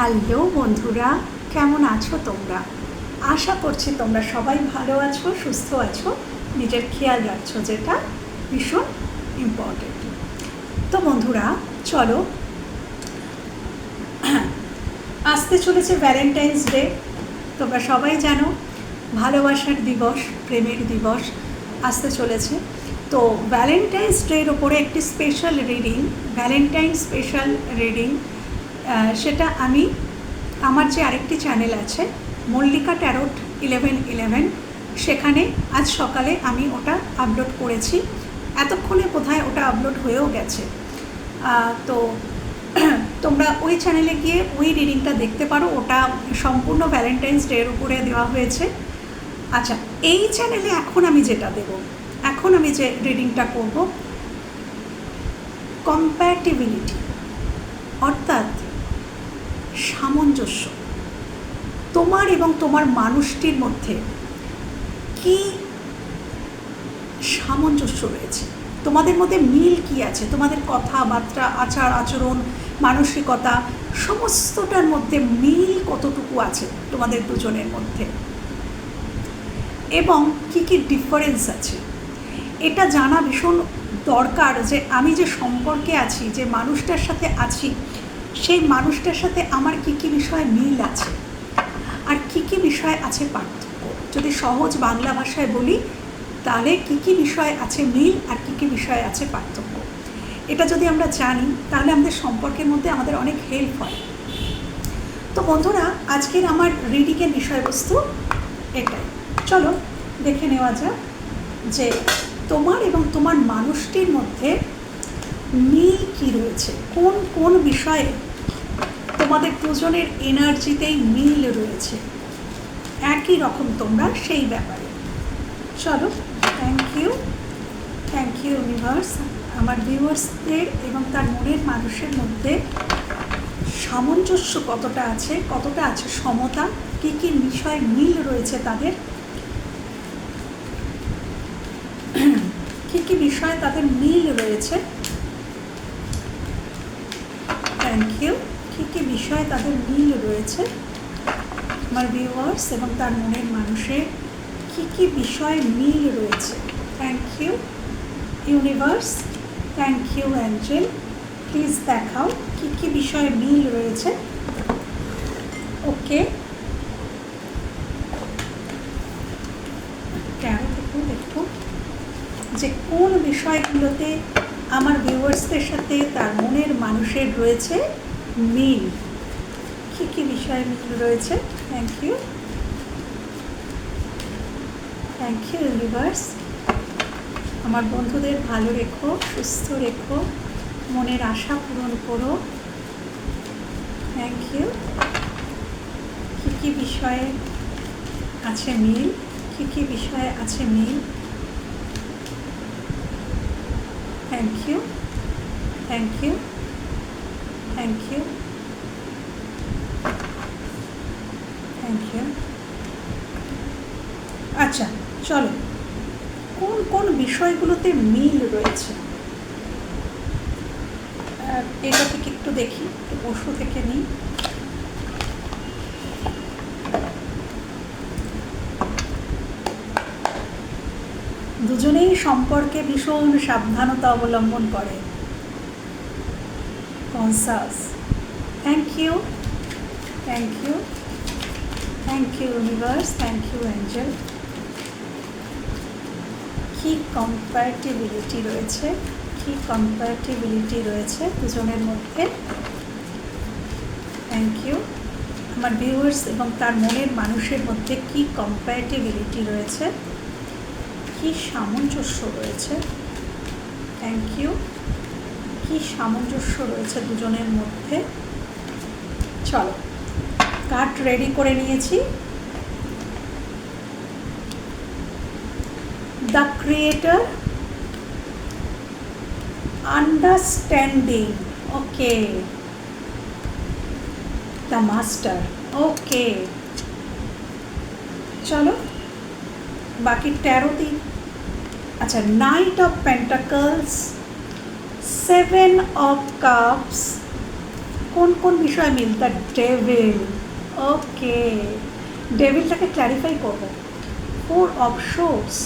Hello বন্ধুরা, কেমন আছো তোমরা? আশা করছি তোমরা সবাই ভালো আছো, সুস্থ আছো। নিজের খেয়াল রাখছো যেটা ভীষণ ইম্পর্টেন্ট তো বন্ধুরা, চলো। আসতে চলেছে ভ্যালেন্টাইন্স ডে তোমরা সবাই জানো, ভালোবাসার দিবস, প্রেমের দিবস আসতে চলেছে। তো ভ্যালেন্টাইন্স ডের ওপরে একটি special reading Valentine special reading সেটা আমি আমার যে আরেকটি চ্যানেল আছে, মল্লিকা ট্যারোট ইলেভেন ইলেভেন সেখানে আজ সকালে আমি ওটা আপলোড করেছি। এতক্ষণে কোথায় ওটা আপলোড হয়েও গেছে। তো তোমরা ওই চ্যানেলে গিয়ে ওই রিডিংটা দেখতে পারো। ওটা সম্পূর্ণ ভ্যালেন্টাইন্স ডের উপরে দেওয়া হয়েছে। আচ্ছা এই চ্যানেলে এখন আমি যেটা দেব, এখন আমি যে রিডিংটা করব কম্প্যাটিবিলিটি অর্থাৎ সামঞ্জস্য। তোমার এবং তোমার মানুষটির মধ্যে কি সামঞ্জস্য রয়েছে? তোমাদের মধ্যে মিল কি আছে? তোমাদের কথাবার্তা, আচার, আচরণ, মানসিকতা, সমস্তটার মধ্যে মিল কতটুকু আছে তোমাদের দুজনের মধ্যে? এবং কি কি ডিফারেন্স আছে? এটা জানা ভীষণ দরকার যে আমি যে সম্পর্কে আছি, যে মানুষটার সাথে আছি সেই মানুষটার সাথে আমার কি কি বিষয়ে মিল আছে আর কি কি বিষয় আছে পার্থক্য? যদি সহজ বাংলা ভাষায় বলি, তাহলে কি কি বিষয় আছে মিল আর কি কি বিষয় আছে পার্থক্য? এটা যদি আমরা জানি, তাহলে আমাদের সম্পর্কের মধ্যে আমাদের অনেক হেল্প হয়। তো বন্ধুরা, আজকের আমার রিডিংয়ের বিষয়বস্তু এটাই। চলো, দেখে নেওয়া যাক যে তোমার এবং তোমার মানুষটির মধ্যে মিল কি রয়েছে? কোন কোন বিষয়ে তোমাদের দুজনের এনার্জিতেই মিল রয়েছে। একই রকম তোমরা সেই ব্যাপারে। চলো thank you thank you universe আমার ভিউয়ার্সদের এবং তার মনের মানুষের মধ্যে সামঞ্জস্য কতটা আছে কতটা আছে সমতা, কী কী বিষয়ে মিল রয়েছে তাদের, কী কী বিষয়ে তাদের মিল রয়েছে। থ্যাংক ইউ কী কী বিষয়ে তাদের মিল রয়েছে? আমার ভিউয়ার্স এবং তার মনের মানুষের কী কী বিষয়ে মিল রয়েছে? Thank you universe thank you angel please দেখাও কী কী বিষয়ে মিল রয়েছে? ওকে দেখুন দেখুন যে কোন বিষয়গুলোতে আমার ভিউয়ার্সদের সাথে তার মনের মানুষের রয়েছে? মিল কী কী বিষয়ে মিল রয়েছে? Thank you thank you universe আমার বন্ধুদের ভালো রেখো, সুস্থ রেখো, মনের আশা পূরণ করো। থ্যাংক ইউ কী কী বিষয়ে আছে মিল কী কী বিষয়ে আছে মিল thank you thank you thank you thank you আচ্ছা চলো। কোন কোন বিষয়গুলোতে মিল রয়েছে? এটা থেকে একটু দেখি, একটু পশু থেকে নিই। দুজনেই সম্পর্কে ভীষণ সাবধানতা অবলম্বন করে। Conscious thank you thank you thank you universe thank you angel কি কম্প্যাটিবিলিটি রয়েছে। কি কম্প্যাটিবিলিটি রয়েছে দুজনের মধ্যে। থ্যাংক ইউ আমার ভিউয়ার্স এবং তার মনের মানুষের মধ্যে কি কম্প্যাটিবিলিটি রয়েছে। কি সামঞ্জস্য রয়েছে। থ্যাংক ইউ কি সামঞ্জস্য রয়েছে দুজনের মধ্যে? চলো কার্ড রেডি করে নিয়েছি। The creator understanding okay the master okay চলো, বাকি তেরো দিন আচ্ছা knight of pentacles seven of cups কোন কোন বিষয় মিল? দ্য ডেভিল ওকে ডেভিলটাকে ক্ল্যারিফাই করব। ফোর অফ শোর্স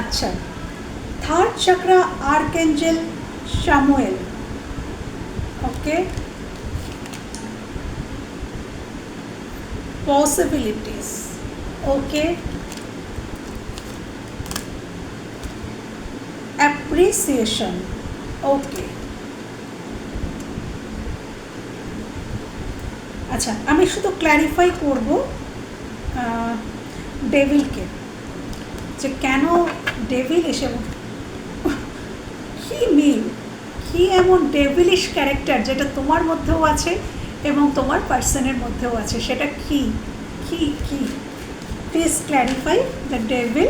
আচ্ছা। Third chakra archangel Samuel okay possibilities okay. Appreciation. Okay. আচ্ছা আমি শুধু ক্ল্যারিফাই করব ডেভিলকে যে কেন ডেভিল এসে কি মিল? কি এমন ডেভিলিশ ক্যারেক্টার যেটা তোমার মধ্যেও আছে এবং তোমার পার্সনের মধ্যেও আছে? সেটা কি? কি কি? Please clarify the devil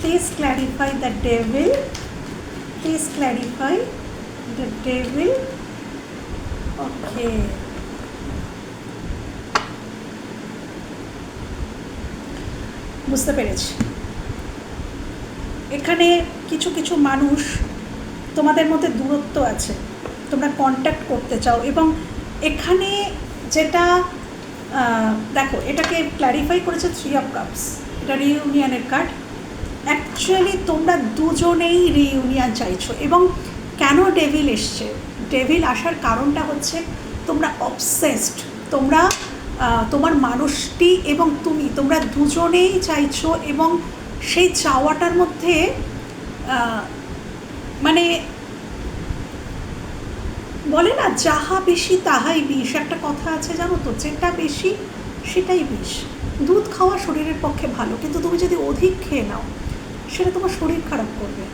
please clarify the devil please clarify the devil okay বুঝতে পেরেছি। এখানে কিছু কিছু মানুষ তোমাদের মধ্যে দূরত্ব আছে। তোমরা কন্ট্যাক্ট করতে চাও এবং এখানে যেটা দেখো, এটাকে ক্ল্যারিফাই করেছে থ্রি অফ কাপস এটা রিউনিয়নের কার্ড অ্যাকচুয়ালি তোমরা দুজনেই রিইউনিয়ন চাইছো এবং কেন ডেভিল এসছে? ডেভিল আসার কারণটা হচ্ছে তোমরা অবসেসড তোমরা তোমার মানুষটি এবং তুমি, তোমরা দুজনেই চাইছো এবং সেই চাওয়াটার মধ্যে মানে বলে না, যাহা বেশি তাহাই বিষ। একটা কথা আছে জানো তো, যেটা বেশি সেটাই বিষ। দুধ খাওয়া শরীরের পক্ষে ভালো, কিন্তু তুমি যদি অধিক খেয়ে নাও সেটা তোমার শরীর খারাপ করবে।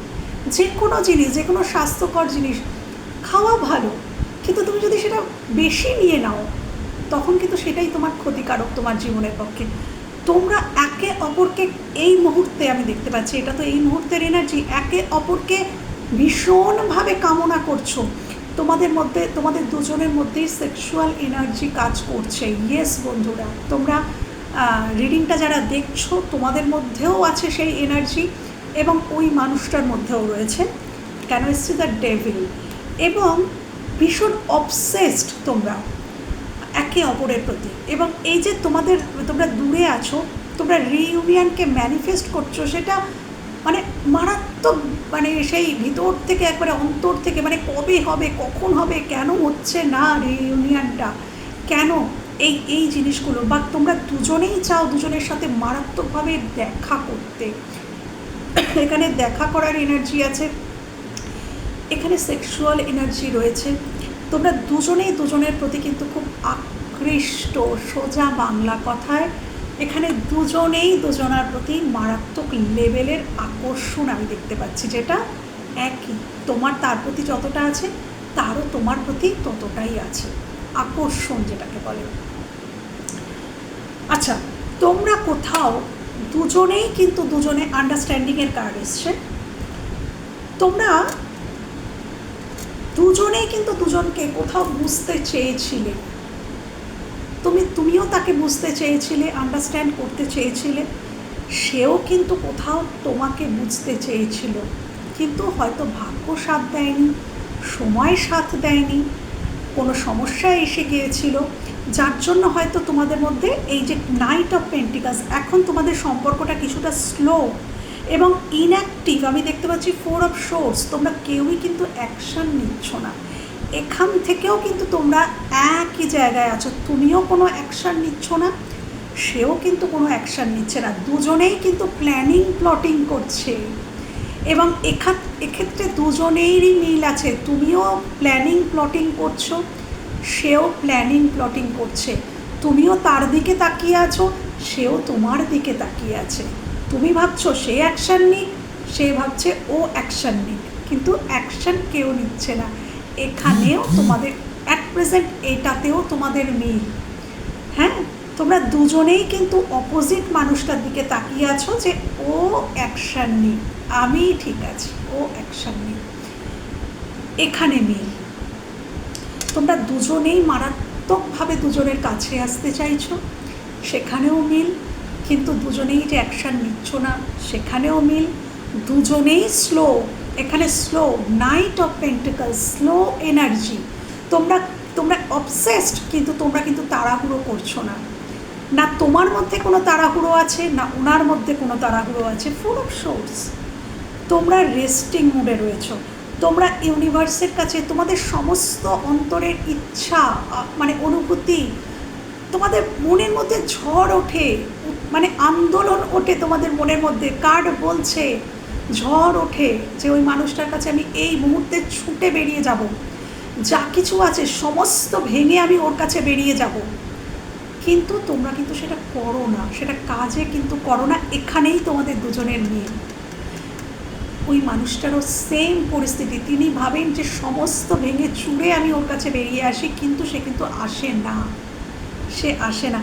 যে কোনো জিনিস, যে কোনো স্বাস্থ্যকর জিনিস, খাওয়া ভালো, কিন্তু তুমি যদি সেটা বেশি নিয়ে নাও, তখন কিন্তু সেটাই তোমার ক্ষতিকারক তোমার জীবনের পক্ষে। তোমরা একে অপরকে এই মুহূর্তে আমি দেখতে পাচ্ছি, এটা তো এই মুহূর্তের এনার্জি একে অপরকে ভীষণভাবে কামনা করছ। তোমাদের মধ্যে, তোমাদের দুজনের মধ্যেই সেক্সুয়াল এনার্জি কাজ করছে। ইয়েস বন্ধুরা, তোমরা রিডিংটা যারা দেখছ, তোমাদের মধ্যেও আছে সেই এনার্জি এবং ওই মানুষটার মধ্যেও রয়েছে, কেন এসছি দ্য ডেভিল এবং ভীষণ অবসেসড তোমরা, একে অপরের প্রতি। এবং এই যে তোমাদের, তোমরা দূরে আছো, তোমরা রিইউনিয়নকে ম্যানিফেস্ট করছ, সেটা মানে মারাত্মক মানে সেই ভিতর থেকে একবারে অন্তর থেকে মানে কবে হবে, কখন হবে, কেন হচ্ছে না রিইউনিয়নটা কেন এই এই জিনিসগুলো, বা তোমরা দুজনেই চাও দুজনের সাথে মারাত্মকভাবে দেখা করতে। এখানে দেখা করার এনার্জি আছে। এখানে সেক্সুয়াল এনার্জি রয়েছে। তোমরা দুজনেই দুজনের প্রতি কিন্তু খুব আকৃষ্ট, সোজা বাংলা কথায়। এখানে দুজনেই দুজনার প্রতি মারাত্মক লেভেলের আকর্ষণ আমি দেখতে পাচ্ছি, যেটা একই। তোমার তার প্রতি যতটা আছে, তারও তোমার প্রতি ততটাই আছে। আকর্ষণ যেটাকে বলে। আচ্ছা তোমরা কোথাও দুজনেই কিন্তু দুজনে আন্ডারস্ট্যান্ডিংয়ের কার্ড এসছে। তোমরা দুজনেই কিন্তু দুজনকে কোথাও বুঝতে চেয়েছিলে। তুমি, তুমিও তাকে বুঝতে চেয়েছিলে আন্ডারস্ট্যান্ড করতে চেয়েছিলে। সেও কিন্তু কোথাও তোমাকে বুঝতে চেয়েছিল। কিন্তু হয়তো ভাগ্য সাথ দেয়নি, সময় সাথ দেয়নি। কোনো সমস্যা এসে গিয়েছিল, যার জন্য হয়তো তোমাদের মধ্যে এই যে নাইট অফ পেন্টিকাস এখন তোমাদের সম্পর্কটা কিছুটা স্লো এবং ইনঅ্যাক্টিভ আমি দেখতে পাচ্ছি ফোর অফ শোর্স তোমরা কেউই কিন্তু অ্যাকশান নিচ্ছ না। এখান থেকেও কিন্তু তোমরা একই জায়গায় আছো। তুমিও কোনো অ্যাকশান নিচ্ছ না, সেও কিন্তু কোনো অ্যাকশান নিচ্ছে না। দুজনেই কিন্তু প্ল্যানিং প্লটিং করছে। এবং এখা এক্ষেত্রে দুজনেরই মিল আছে। তুমিও প্ল্যানিং প্লটিং করছ, সেও প্ল্যানিং প্লটিং করছে। তুমিও তার দিকে তাকিয়ে আছো, সেও তোমার দিকে তাকিয়ে আছে। তুমি ভাবছ, সে অ্যাকশান নিক, সে ভাবছে, ও অ্যাকশান নিক। কিন্তু অ্যাকশান কেউ নিচ্ছে না। এখানেও তোমাদের অ্যাট প্রেজেন্ট এটাতেও তোমাদের মিল। হ্যাঁ? তোমরা দুজনেই কিন্তু অপোজিট মানুষটার দিকে তাকিয়ে আছো যে ও অ্যাকশান নিই আমি ঠিক আছি, ও অ্যাকশান নিই এখানে মিল। তোমরা দুজনেই মারাত্মকভাবে দুজনের কাছে আসতে চাইছো, সেখানেও মিল, কিন্তু দুজনেই যে অ্যাকশান নিচ্ছ না, সেখানেও মিল। দুজনেই স্লো এখানে slow knight of pentacle slow energy তোমরা তোমরা অবসেসড কিন্তু তোমরা কিন্তু তাড়াহুড়ো করছ না। না তোমার মধ্যে কোনো তাড়াহুড়ো আছে, না ওনার মধ্যে কোনো তাড়াহুড়ো আছে। ফুল অফ সোর্স তোমরা রেস্টিং মুডে রয়েছো। তোমরা ইউনিভার্সের কাছে, তোমাদের সমস্ত অন্তরের ইচ্ছা মানে অনুভূতি, তোমাদের মনের মধ্যে ঝড় ওঠে মানে আন্দোলন ওঠে তোমাদের মনের মধ্যে। কার্ড বলছে, ঝড় ওঠে যে ওই মানুষটার কাছে আমি এই মুহূর্তে ছুটে বেরিয়ে যাব। যা কিছু আছে, সমস্ত ভেঙে আমি ওর কাছে বেরিয়ে যাব। কিন্তু তোমরা কিন্তু সেটা করো না। সেটা কাজে কিন্তু করো না। এখানেই তোমাদের দুজনের মিল। ওই মানুষটারও সেম পরিস্থিতি। তিনি ভাবেন যে সমস্ত ভেঙে চুড়ে আমি ওর কাছে বেরিয়ে আসি, কিন্তু সে কিন্তু আসে না। সে আসে না।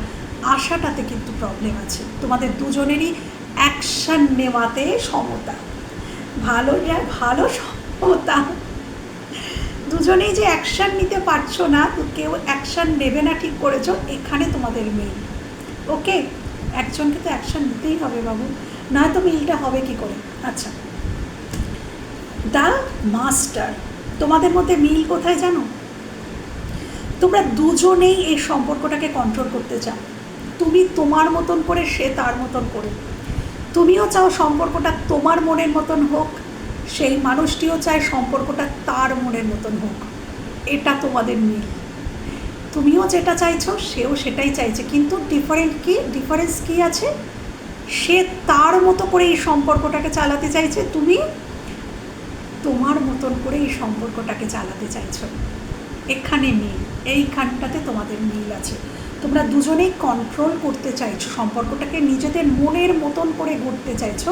আশাটাতে কিন্তু প্রবলেম আছে। তোমাদের দুজনেরই অ্যাকশান নেওয়াতে সমতা। ভালো ভালো সমতা। দুজনেই যে অ্যাকশান নিতে পারছ না, তো কেউ অ্যাকশান নেবে না, ঠিক করেছ, এখানে তোমাদের মিল ওকে একজনকে তো অ্যাকশান নিতেই হবে বাবু। না নয়তো মিলটা হবে কি করে? আচ্ছা। দ্য মাস্টার, তোমাদের মধ্যে মিল কোথায় জানো? তোমরা দুজনেই এই সম্পর্কটাকে কন্ট্রোল করতে চাও। তুমি তোমার মতন করে সে তার মতন করে। তুমিও চাও সম্পর্কটা তোমার মনের মতন হোক, সেই মানুষটিও চায় সম্পর্কটা তার মনের মতন হোক। এটা তোমাদের মিল। তুমিও যেটা চাইছো, সেও সেটাই চাইছে। কিন্তু ডিফারেন্ট কি? ডিফারেন্স কি আছে? সে তার মতো করে এই সম্পর্কটাকে চালাতে চাইছে, তুমি তোমার মতন করে এই সম্পর্কটাকে চালাতে চাইছো। এখানে মিল, এইখানটাতে তোমাদের মিল আছে। তোমরা দুজনেই কন্ট্রোল করতে চাইছো সম্পর্কটাকে, নিজেদের মনের মতন করে গড়তে চাইছো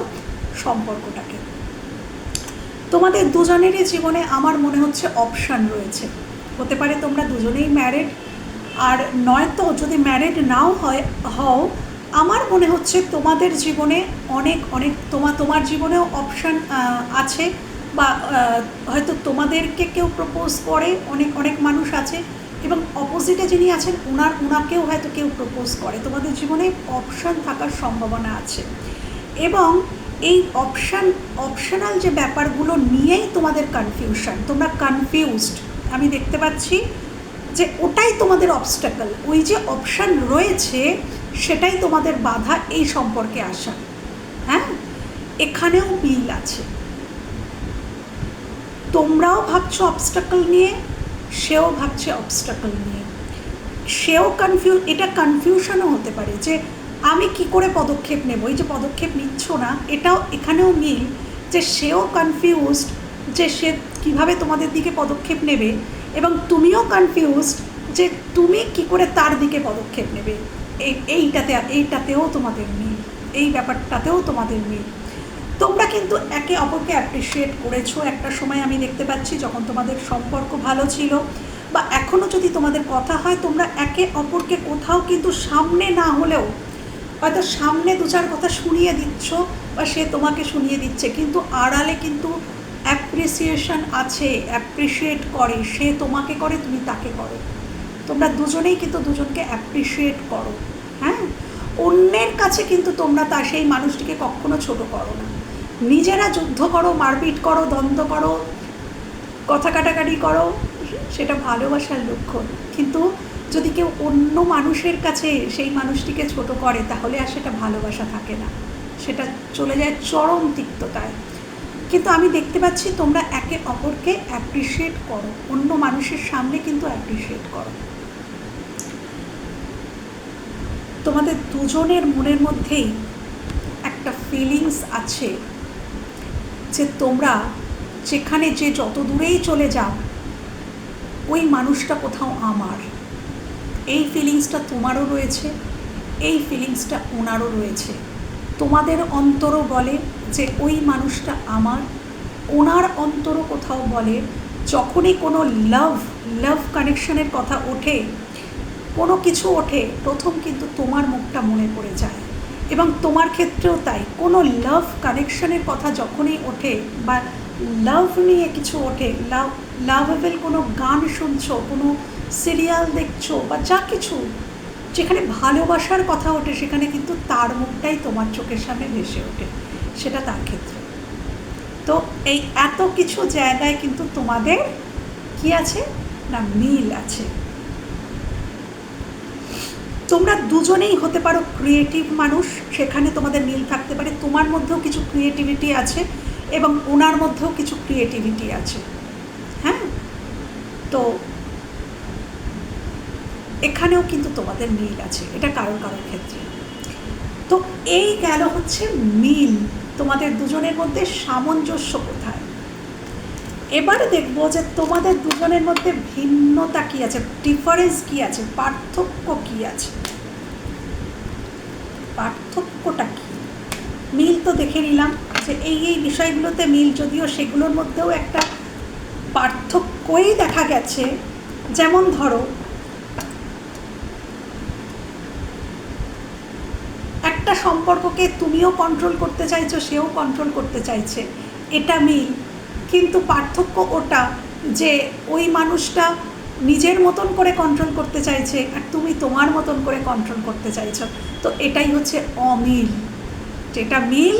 সম্পর্কটাকে। তোমাদের দুজনেরই জীবনে আমার মনে হচ্ছে অপশান রয়েছে। হতে পারে তোমরা দুজনেই ম্যারেড আর নয়তো যদি ম্যারেড নাও হয়, হও, আমার মনে হচ্ছে তোমাদের জীবনে অনেক অনেক তোমা, তোমার জীবনেও অপশান আছে। বা হয়তো তোমাদেরকে কেউ প্রপোজ করে, অনেক অনেক মানুষ আছে এবং অপোজিটে যিনি আছেন ওনার ওনাকেও হয়তো কেউ প্রপোজ করে। তোমাদের জীবনে অপশান থাকার সম্ভাবনা আছে। এবং এই অপশান অপশনাল যে ব্যাপারগুলো নিয়েই তোমাদের কনফিউশন তোমরা কনফিউজড আমি দেখতে পাচ্ছি যে ওটাই তোমাদের অবস্টাকল ওই যে অপশান রয়েছে, সেটাই তোমাদের বাধা এই সম্পর্কে আসা। হ্যাঁ? এখানেও মিল আছে। তোমরাও ভাবছ অবস্টাকল নিয়ে? সেও ভাবছে অবস্ট্রাকল নিয়ে। সেও কনফিউজ এটা কনফিউশনও হতে পারে যে আমি কি করে পদক্ষেপ নেব? এই যে পদক্ষেপ নিচ্ছ না, এটাও এখানেও মিল যে সেও কনফিউজড যে সে কীভাবে তোমাদের দিকে পদক্ষেপ নেবে এবং তুমিও কনফিউজড যে তুমি কি করে তার দিকে পদক্ষেপ নেবে। এই এইটাতে, এইটাতেও তোমাদের মিল, এই ব্যাপারটাতেও তোমাদের মিল। তোমরা কিন্তু একে অপরকে অ্যাপ্রিসিয়েট করেছ। একটা সময় আমি দেখতে পাচ্ছি যখন তোমাদের সম্পর্ক ভালো ছিল বা এখনও যদি তোমাদের কথা হয়, তোমরা একে অপরকে কোথাও কিন্তু সামনে না হলেও হয়তো সামনে দু চার কথা শুনিয়ে দিচ্ছ বা সে তোমাকে শুনিয়ে দিচ্ছে। কিন্তু আড়ালে কিন্তু অ্যাপ্রিসিয়েশন আছে অ্যাপ্রিসিয়েট করে। সে তোমাকে করে, তুমি তাকে করো। তোমরা দুজনেই কিন্তু দুজনকে অ্যাপ্রিসিয়েট করো হ্যাঁ? অন্যের কাছে কিন্তু তোমরা তা সেই মানুষটিকে কখনো ছোট করো না। নিজেরা যুদ্ধ করো, মারপিট করো, দ্বন্দ্ব করো, কথা কাটাকাটি করো, সেটা ভালোবাসার লক্ষণ। কিন্তু যদি কেউ অন্য মানুষের কাছে সেই মানুষটিকে ছোট করে, তাহলে আর সেটা ভালোবাসা থাকে না। সেটা চলে যায় চরম তিক্ততায়। কিন্তু আমি দেখতে পাচ্ছি তোমরা একে অপরকে অ্যাপ্রিসিয়েট করো। অন্য মানুষের সামনে কিন্তু অ্যাপ্রিসিয়েট করো। তোমাদের দুজনের মনের মধ্যেই একটা ফিলিংস আছে। যে তোমরা যেখানে যে যত দূরেই চলে যাও, ওই মানুষটা কোথাও আমার। এই ফিলিংসটা তোমারও রয়েছে, এই ফিলিংসটা ওনারও রয়েছে। তোমাদের অন্তরও বলে যে ওই মানুষটা আমার। ওনার অন্তরও কোথাও বলে, যখনই কোনো লাভ লাভ কানেকশনের কথা ওঠে, কোনো কিছু ওঠে, প্রথম কিন্তু তোমার মুখটা মনে পড়ে যায়। এবং তোমার ক্ষেত্রেও তাই। কোনো লাভ কানেকশনের কথা যখনই ওঠে বা লাভ নিয়ে কিছু ওঠে লাভ লাভেবল কোনো গান শুনছো, কোনো সিরিয়াল দেখছ বা যা কিছু, যেখানে ভালোবাসার কথা ওঠে, সেখানে কিন্তু তার মুখটাই তোমার চোখের সামনে ভেসে ওঠে। সেটা তার ক্ষেত্রে। তো এই এত কিছু জায়গায় কিন্তু তোমাদের কি আছে? না মিল আছে। তোমরা দুজনেই হতে পারো ক্রিয়েটিভ মানুষ, সেখানে তোমাদের মিল থাকতে পারে। তোমার মধ্যেও কিছু ক্রিয়েটিভিটি আছে এবং ওনার মধ্যেও কিছু ক্রিয়েটিভিটি আছে। হ্যাঁ? তো এখানেও কিন্তু তোমাদের মিল আছে, এটা কারোর কারোর ক্ষেত্রে। তো এই গেল হচ্ছে মিল। তোমাদের দুজনের মধ্যে সামঞ্জস্য কোথায়? এবারে দেখব যে তোমাদের দুজনের মধ্যে ভিন্নতা কি আছে ডিফারেন্স কি আছে, পার্থক্য কি আছে? পার্থক্যটা কি? মিল তো দেখে নিলাম যে এই এই বিষয়গুলোতে মিল, যদিও সেগুলোর মধ্যেও একটা পার্থক্যই দেখা গেছে। যেমন ধরো, একটা সম্পর্ককে তুমিও কন্ট্রোল করতে চাইছো, সেও কন্ট্রোল করতে চাইছে। এটা মিল। কিন্তু পার্থক্য ওটা যে ওই মানুষটা নিজের মতন করে কন্ট্রোল করতে চাইছে আর তুমি তোমার মতন করে কন্ট্রোল করতে চাইছো। তো এটাই হচ্ছে অমিল। যেটা মিল,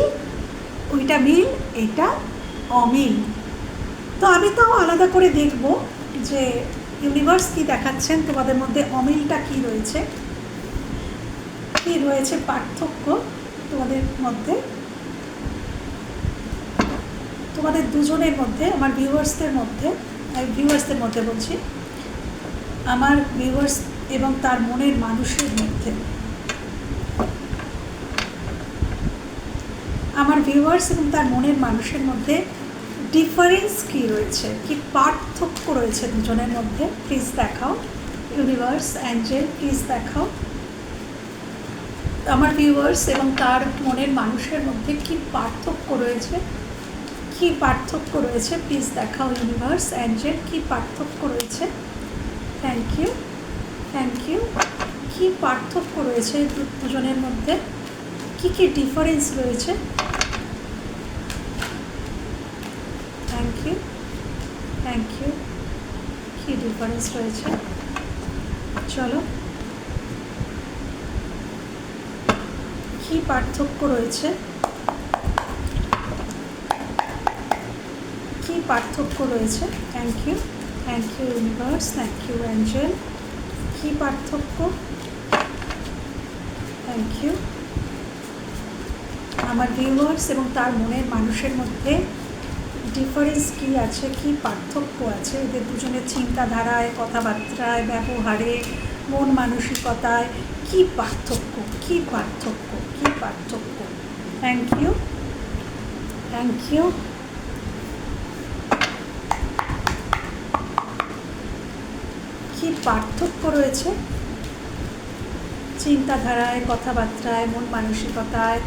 ওইটা মিল, এটা অমিল। তো আমি তাও আলাদা করে দেখব যে ইউনিভার্স কি দেখাচ্ছেন, তোমাদের মধ্যে অমিলটা কি রয়েছে? কি রয়েছে পার্থক্য তোমাদের মধ্যে? তোমাদের দুজনের মধ্যে, আমার ভিউয়ার্সদের মধ্যে, আমি ভিউয়ার্সদের মধ্যে বলছি, আমার ভিউয়ার্স এবং তার মনের মানুষের মধ্যে। আমার ভিউয়ার্স এবং তার মনের মানুষের মধ্যে ডিফারেন্স কি রয়েছে? কি পার্থক্য রয়েছে দুজনের মধ্যে? প্লিজ দেখাও। ইউনিভার্স অ্যাঞ্জেল প্লিজ দেখাও। আমার ভিউয়ার্স এবং তার মনের মানুষের মধ্যে কি পার্থক্য রয়েছে? কি পার্থক্য রয়েছে? প্লিজ দেখাও ইউনিভার্স অ্যাঞ্জেল কি পার্থক্য রয়েছে? থ্যাংক ইউ থ্যাংক ইউ কি পার্থক্য রয়েছে দুজনের মধ্যে? কি কি ডিফারেন্স রয়েছে? থ্যাংক ইউ থ্যাংক ইউ কি ডিফারেন্স রয়েছে? চলো। কি পার্থক্য রয়েছে কি পার্থক্য রয়েছে। Thank you thank you universe thank you angel কী পার্থক্য? থ্যাংক ইউ আমার ভিউয়ার্স এবং তার মনের মানুষের মধ্যে ডিফারেন্স কি আছে? কি পার্থক্য আছে? এদের দুজনের চিন্তাধারায়, কথাবার্তায়, ব্যবহারে, মন মানসিকতায় কি পার্থক্য? কি পার্থক্য? কি পার্থক্য? থ্যাংক ইউ থ্যাংক ইউ কি পার্থক্য রয়েছে? চিন্তাধারায়, কথাবার্তায়, মন মানসিকতায়,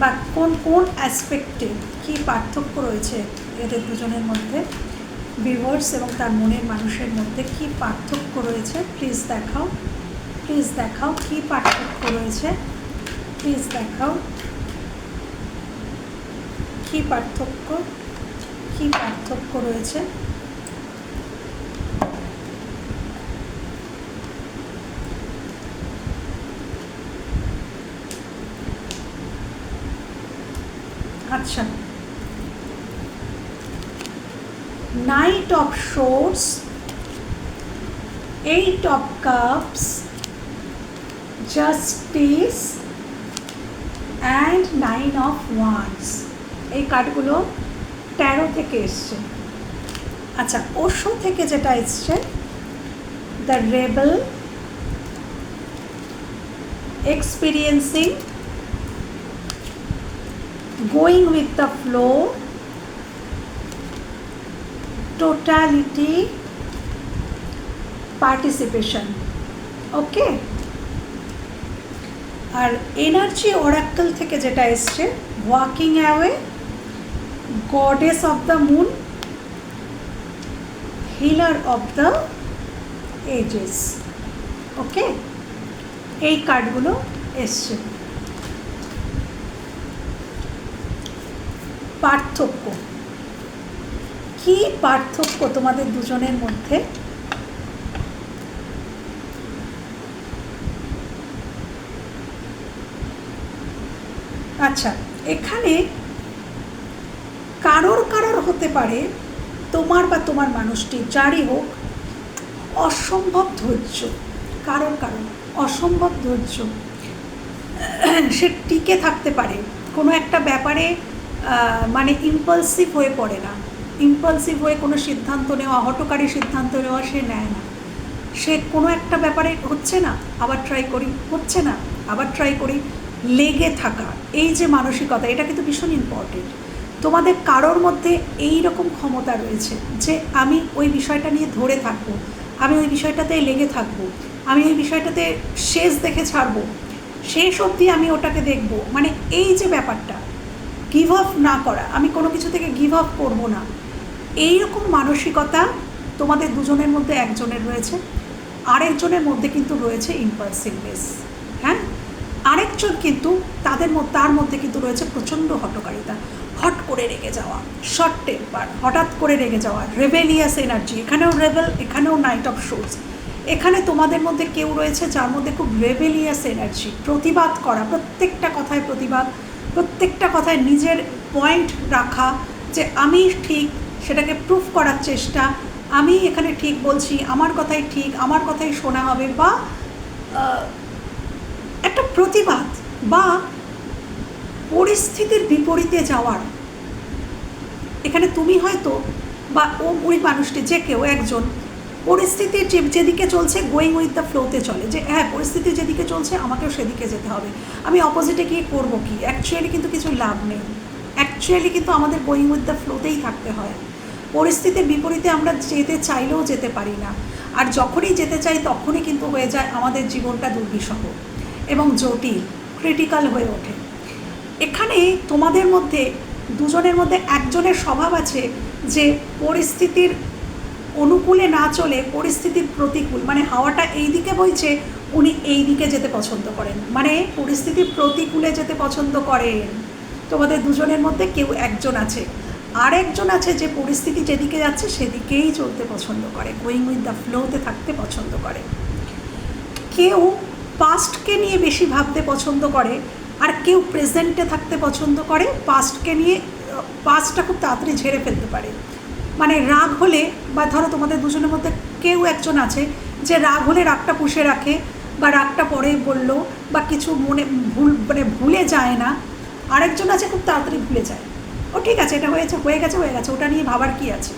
বা কোন কোন অ্যাসপেক্টে কি পার্থক্য রয়েছে এদের দুজনের মধ্যে? ভিউয়ার্স এবং তার মনের মানুষের মধ্যে কি পার্থক্য রয়েছে? প্লিজ দেখাও। প্লিজ দেখাও কি পার্থক্য রয়েছে? প্লিজ দেখাও। কি পার্থক্য? কি পার্থক্য রয়েছে? আচ্ছা knight of swords eight of cups justice and nine of wands এই কার্ডগুলো তেরো থেকে এসছে। আচ্ছা ওশো থেকে যেটা এসছে the rebel experiencing going with the flow, totality, participation. Okay R energy oracle থেকে যেটা এসছে walking away goddess of the moon healer of the ages okay এই কার্ডগুলো এসছে। পার্থক্য? কি পার্থক্য তোমাদের দুজনের মধ্যে? আচ্ছা এখানে কারোর কারোর হতে পারে তোমার বা তোমার মানুষটি, যারই হোক, অসম্ভব ধৈর্য। কারোর কারণ অসম্ভব ধৈর্য। সে টিকে থাকতে পারে। কোনো একটা ব্যাপারে মানে ইম্পালসিভ হয়ে পড়ে না। ইম্পালসিভ হয়ে কোনো সিদ্ধান্ত নেওয়া, হটকারী সিদ্ধান্ত নেওয়া সে নেয় না। সে কোনো একটা ব্যাপারে হচ্ছে না, আবার ট্রাই করি, হচ্ছে না, আবার ট্রাই করি, লেগে থাকা। এই যে মানসিকতা, এটা কিন্তু ভীষণ ইম্পর্টেন্ট তোমাদের কারোর মধ্যে এই রকম ক্ষমতা রয়েছে যে আমি ওই বিষয়টা নিয়ে ধরে থাকব, আমি ওই বিষয়টাতে লেগে থাকব, আমি ওই বিষয়টাতে শেষ দেখে ছাড়বো, শেষ অবধি আমি ওটাকে দেখব। মানে এই যে ব্যাপারটা গিভ আপ না করা। আমি কোনো কিছু থেকে গিভ আপ করব না। এইরকম মানসিকতা তোমাদের দুজনের মধ্যে একজনের রয়েছে, আরেকজনের মধ্যে কিন্তু রয়েছে ইম্পালসিভনেস হ্যাঁ? আরেকজন কিন্তু তাদের তার মধ্যে কিন্তু রয়েছে প্রচণ্ড হটকারিতা হট করে রেগে যাওয়া শর্ট টেম্পার হঠাৎ করে রেগে যাওয়া রেবেলিয়াস এনার্জি এখানেও রেবেল এখানেও নাইট অফ শোজ এখানে তোমাদের মধ্যে কেউ রয়েছে যার মধ্যে খুব রেবেলিয়াস এনার্জি প্রতিবাদ করা, প্রত্যেকটা কথায় প্রতিবাদ। প্রত্যেকটা কথায় নিজের পয়েন্ট রাখা যে আমি ঠিক, সেটাকে প্রুফ করার চেষ্টা, আমি এখানে ঠিক বলছি, আমার কথাই ঠিক, আমার কথাই শোনা হবে বা একটা প্রতিবাদ বা পরিস্থিতির বিপরীতে যাওয়ার। এখানে তুমি হয়তো বা ও ওই মানুষটি যে কেউ একজন পরিস্থিতির যে যেদিকে চলছে গোয়িং উইথ দ্য ফ্লোতে চলে। যে হ্যাঁ পরিস্থিতি যেদিকে চলছে, আমাকেও সেদিকে যেতে হবে। আমি অপোজিটে গিয়ে করব কি? অ্যাকচুয়ালি কিন্তু কিছু লাভ নেই। অ্যাকচুয়ালি কিন্তু আমাদের গোয়িং উইথ দ্য ফ্লোতেই থাকতে হয়। পরিস্থিতির বিপরীতে আমরা যেতে চাইলেও যেতে পারি না। আর যখনই যেতে চাই, তখনই কিন্তু হয়ে যায় আমাদের জীবনটা দুর্বিষহ এবং জটিল ক্রিটিক্যাল হয়ে ওঠে। এখানে তোমাদের মধ্যে, দুজনের মধ্যে একজনের স্বভাব আছে যে, পরিস্থিতির অনুকূলে না চলে পরিস্থিতির প্রতিকূল মানে হাওয়াটা এই দিকে বইছে, উনি এই দিকে যেতে পছন্দ করেন। মানে পরিস্থিতির প্রতিকূলে যেতে পছন্দ করেন। তোমাদের দুজনের মধ্যে কেউ একজন আছে আর একজন আছে যে পরিস্থিতি যেদিকে যাচ্ছে সেদিকেই চলতে পছন্দ করে গোয়িং উইথ দ্য ফ্লোতে থাকতে পছন্দ করে। কেউ পাস্টকে নিয়ে বেশি ভাবতে পছন্দ করে, আর কেউ প্রেজেন্টে থাকতে পছন্দ করে পাস্টকে নিয়ে পাস্টটা খুব তাড়াতাড়ি ঝেড়ে ফেলতে পারে। মানে রাগ হলে, বা ধরো তোমাদের দুজনের মধ্যে কেউ একজন আছে যে রাগ হলে রাগটা পুষে রাখে, বা রাগটা পরে বলল, বা কিছু মনে ভুল মানে ভুলে যায় না, আরেকজন আছে খুব তাড়াতাড়ি ভুলে যায়। ও ঠিক আছে, এটা হয়েছে, হয়ে গেছে হয়ে গেছে, ওটা নিয়ে ভাবার কি আছে?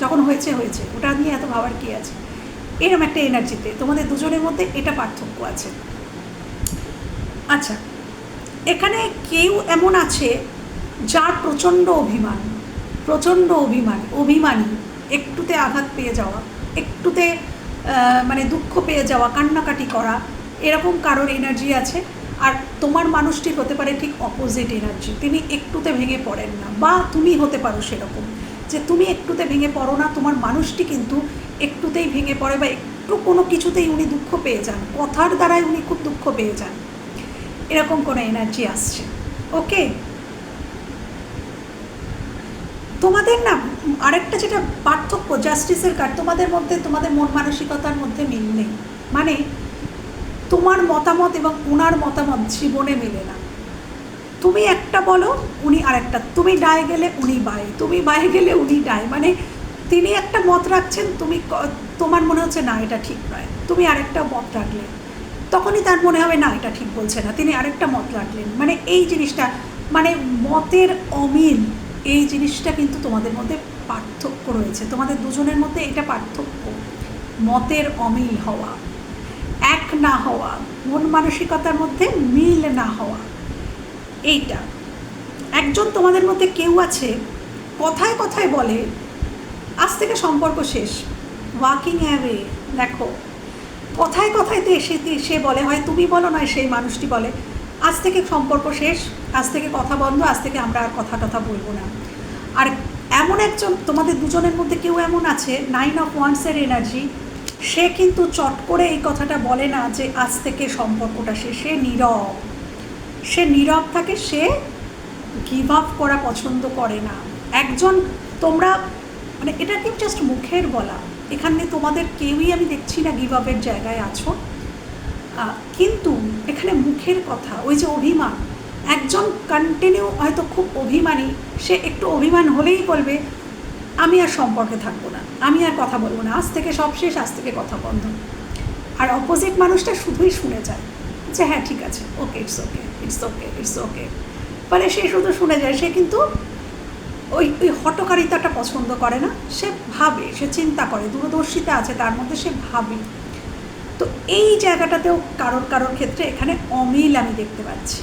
যখন হয়েছে হয়েছে, ওটা নিয়ে এত ভাবার কি আছে? এরকম একটা এনার্জিতে তোমাদের দুজনের মধ্যে এটা পার্থক্য আছে। আচ্ছা এখানে কেউ এমন আছে যার প্রচণ্ড অভিমান। প্রচণ্ড অভিমান, অভিমানী, একটুতে আঘাত পেয়ে যাওয়া, একটুতে মানে দুঃখ পেয়ে যাওয়া, কান্নাকাটি করা, এরকম কারোর এনার্জি আছে? আর তোমার মানুষটির হতে পারে ঠিক অপোজিট এনার্জি তিনি একটুতে ভেঙে পড়েন না, বা তুমি হতে পারো সেরকম, যে তুমি একটুতে ভেঙে পড়ো না, তোমার মানুষটি কিন্তু একটুতেই ভেঙে পড়ে বা একটু কোনো কিছুতেই উনি দুঃখ পেয়ে যান, কথার দ্বারাই উনি খুব দুঃখ পেয়ে যান। এরকম কোনো এনার্জি আসছে। ওকে তোমাদের না আরেকটা যেটা পার্থক্য জাস্টিসের কার্ড তোমাদের মধ্যে, তোমাদের মন মানসিকতার মধ্যে মিল নেই। মানে তোমার মতামত এবং ওনার মতামত জীবনে মেলে না। তুমি একটা বলো, উনি আরেকটা। তুমি ডায়ে গেলে উনি বায়ে তুমি বায়ে গেলে উনি ডায় মানে তিনি একটা মত রাখছেন, তুমি তোমার মনে হচ্ছে, না, এটা ঠিক নয়। তুমি আরেকটা মত রাখলে, তখনই তার মনে হবে, না, এটা ঠিক বলছে না। তিনি আরেকটা মত রাখলেন। মানে এই জিনিসটা মানে মতের অমিল এই জিনিসটা কিন্তু তোমাদের মধ্যে পার্থক্য রয়েছে। তোমাদের দুজনের মধ্যে এটা পার্থক্য। মতের অমিল হওয়া, এক না হওয়া, মন মানসিকতার মধ্যে মিল না হওয়া, এইটা। একজন তোমাদের মধ্যে কেউ আছে, কথায় কথায় বলে, আজ থেকে সম্পর্ক শেষ ওয়াকিং অ্যাওয়ে দেখো। কথায় কথায় তো এসে সে বলে হয়, তুমি বলো নয়, সেই মানুষটি বলে। আজ থেকে সম্পর্ক শেষ, আজ থেকে কথা বন্ধ, আজ থেকে আমরা আর কথা টথা বলব না। আর এমন একজন, তোমাদের দুজনের মধ্যে কেউ এমন আছে নাইন অফ ওয়ান্সের এনার্জি সে কিন্তু চট করে এই কথাটা বলে না যে আজ থেকে সম্পর্কটা শেষ, সে নীরব। সে নীরব থাকে, সে গিভ আপ করা পছন্দ করে না। একজন, তোমরা মানে এটা কি জাস্ট মুখের বলা এখানে তোমাদের কেউই আমি দেখছি না গিভ আপের জায়গায় আছো। কিন্তু এখানে মুখের কথা, ওই যে অভিমান। একজন কন্টিনিউ হয়তো খুব অভিমানী, সে একটু অভিমান হলেই বলবে, আমি আর সম্পর্কে থাকব না, আমি আর কথা বলব না, আজ থেকে সব শেষ, আজ থেকে কথা বন্ধ। আর অপোজিট মানুষটা শুধুই শুনে যায় যে হ্যাঁ ঠিক আছে okay it's okay it's okay it's okay ফলে সে শুধু শুনে যায়, সে কিন্তু ওই ওই হটকারিতাটা পছন্দ করে না, সে ভাবে, সে চিন্তা করে, দূরদর্শিতা আছে, তার মধ্যে সে ভাবে। তো এই জায়গাটাতেও কারোর কারোর ক্ষেত্রে এখানে অমিল আমি দেখতে পাচ্ছি।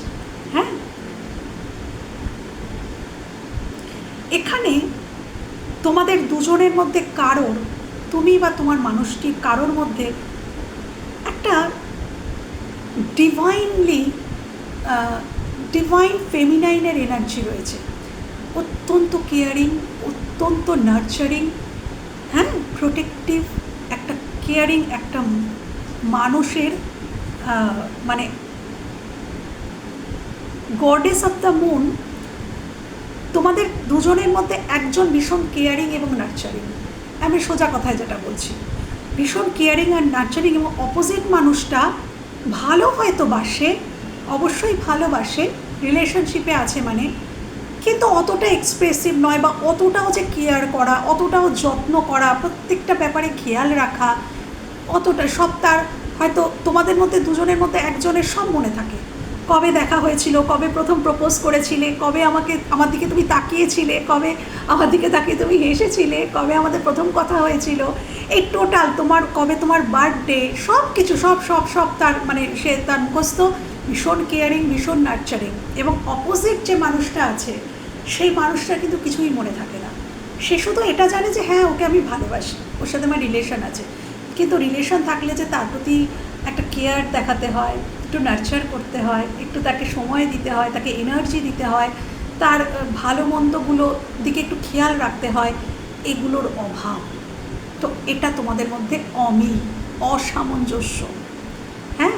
হ্যাঁ? এখানে তোমাদের দুজনের মধ্যে কারোর, তুমি বা তোমার মানুষটি কারোর মধ্যে একটা ডিভাইনলি ডিভাইন ফেমিনাইনের এনার্জি রয়েছে। অত্যন্ত কেয়ারিং অত্যন্ত নার্চারিং হ্যাঁ? প্রোটেক্টিভ একটা কেয়ারিং একটা মানুষের মানে গডেস অফ দ্য মুন তোমাদের দুজনের মধ্যে একজন ভীষণ কেয়ারিং এবং নার্চারিং আমি সোজা কথায় যেটা বলছি, ভীষণ কেয়ারিং আর নার্চারিং এবং অপোজিট মানুষটা ভালো হয়তো বাসে, অবশ্যই ভালোবাসে রিলেশনশিপে আছে মানে কিন্তু অতটা এক্সপ্রেসিভ নয় বা অতটাও যে কেয়ার করা, অতটাও যত্ন করা, প্রত্যেকটা ব্যাপারে খেয়াল রাখা অতটা সব তার হয়তো তোমাদের মধ্যে দুজনের মধ্যে একজনের সব মনে থাকে। কবে দেখা হয়েছিল, কবে প্রথম প্রপোজ করেছিলে, কবে আমাকে, আমার দিকে তুমি তাকিয়েছিলে, কবে আমার দিকে তাকিয়ে তুমি হেসেছিলে, কবে আমাদের প্রথম কথা হয়েছিল। এই টোটাল তোমার, কবে তোমার বার্থডে, সব কিছু, সব সব সব তার মানে সে তার মুখস্থ ভীষণ কেয়ারিং, ভীষণ নার্চারিং এবং অপোজিট যে মানুষটা আছে, সেই মানুষটা কিন্তু কিছুই মনে থাকে না। সে শুধু এটা জানে যে হ্যাঁ ওকে আমি ভালোবাসি। ওর সাথে আমার রিলেশন আছে। কিন্তু রিলেশন থাকলে যে তার প্রতি একটা কেয়ার দেখাতে হয়, একটু নার্চার করতে হয়, একটু তাকে সময় দিতে হয়, তাকে এনার্জি দিতে হয়, তার ভালো মন্দগুলো দিকে একটু খেয়াল রাখতে হয়, এগুলোর অভাব। তো এটা তোমাদের মধ্যে অমিল, অসামঞ্জস্য। হ্যাঁ?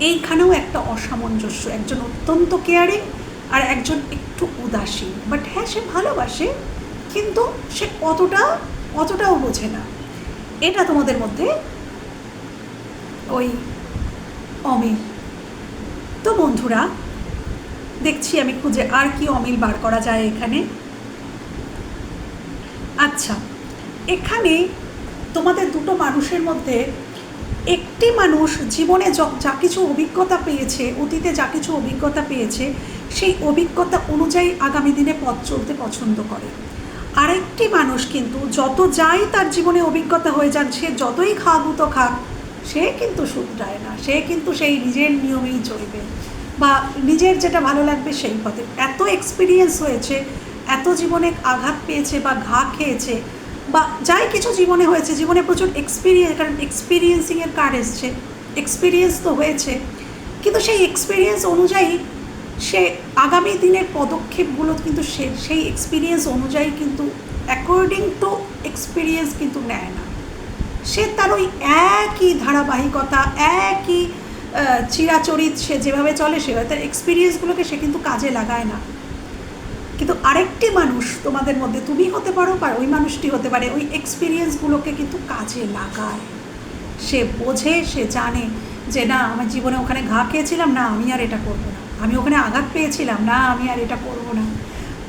এইখানেও একটা অসামঞ্জস্য, একজন অত্যন্ত কেয়ারিং আর একজন একটু উদাসীন। বাট হ্যাঁ সে ভালোবাসে, কিন্তু সে অতটা, অতটাও বোঝে না। এটা তোমাদের মধ্যে ওই অমিল। তো বন্ধুরা, দেখছি আমি খুঁজে আর কি অমিল বার করা যায় এখানে। আচ্ছা এখানে তোমাদের দুটো মানুষের মধ্যে একটি মানুষ জীবনে যা কিছু অভিজ্ঞতা পেয়েছে, অতীতে যা কিছু অভিজ্ঞতা পেয়েছে, সেই অভিজ্ঞতা অনুযায়ী আগামী দিনে পথ চলতে পছন্দ করে। আরেকটি মানুষ কিন্তু যত যাই তার জীবনে অভিজ্ঞতা হয়ে যান সে যতই খাগুত খাক, সে কিন্তু শুধরায় না। সে কিন্তু সেই নিজের নিয়মেই চলবে। বা নিজের যেটা ভালো লাগবে সেই পথে। এত এক্সপিরিয়েন্স হয়েছে, এত জীবনে আঘাত পেয়েছে বা ঘা খেয়েছে, বা যাই কিছু জীবনে হয়েছে, জীবনে প্রচুর এক্সপিরিয়েন্স কারণ এক্সপিরিয়েন্সিংয়ের কার্ড এসছে। এক্সপিরিয়েন্স তো হয়েছে। কিন্তু সেই এক্সপিরিয়েন্স অনুযায়ী সে আগামী দিনের পদক্ষেপগুলো কিন্তু সে, সেই এক্সপিরিয়েন্স অনুযায়ী কিন্তু অ্যাকর্ডিং টু এক্সপিরিয়েন্স কিন্তু নেয় না। সে তার ওই একই ধারাবাহিকতা, একই চিরাচরিত সে যেভাবে চলে সেভাবে তার এক্সপিরিয়েন্সগুলোকে সে কিন্তু কাজে লাগায় না। কিন্তু আরেকটি মানুষ তোমাদের মধ্যে তুমি হতে পারো বা ওই মানুষটি হতে পারে, ওই এক্সপিরিয়েন্সগুলোকে কিন্তু কাজে লাগায়। সে বোঝে, সে জানে যে না, আমার জীবনে ওখানে ঘা খেয়েছিলাম, না, আমি আর এটা করব না। আমি ওখানে আঘাত পেয়েছিলাম, না, আমি আর এটা করব না।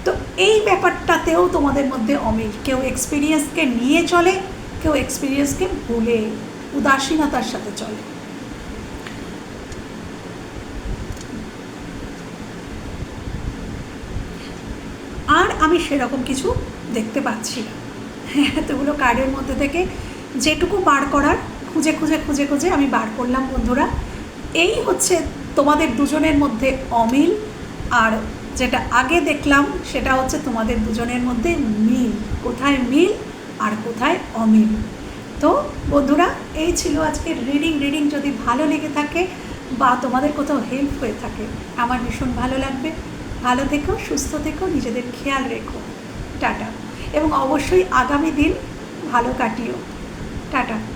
তো এই ব্যাপারটাতেও তোমাদের মধ্যে অমিল, কেউ এক্সপিরিয়েন্সকে নিয়ে চলে, কেউ এক্সপিরিয়েন্সকে ভুলে, উদাসীনতার সাথে চলে। আর আমি সেরকম কিছু দেখতে পাচ্ছি না। এতগুলো কার্ডের মধ্যে থেকে যেটুকু বার করার, খুঁজে খুঁজে খুঁজে খুঁজে আমি বার করলাম, বন্ধুরা। এই হচ্ছে তোমাদের দুজনের মধ্যে অমিল আর যেটা আগে দেখলাম সেটা হচ্ছে তোমাদের দুজনের মধ্যে মিল। কোথায় মিল আর কোথায় অমিল? তো বন্ধুরা, এই ছিল আজকের রিডিং রিডিং যদি ভালো লেগে থাকে বা তোমাদের কোথাও হেল্প হয়ে থাকে, আমার ভীষণ ভালো লাগবে। ভালো থেকো, সুস্থ থেকো, নিজেদের খেয়াল রেখো। টাটা। এবং অবশ্যই আগামী দিন ভালো কাটিও। টাটা।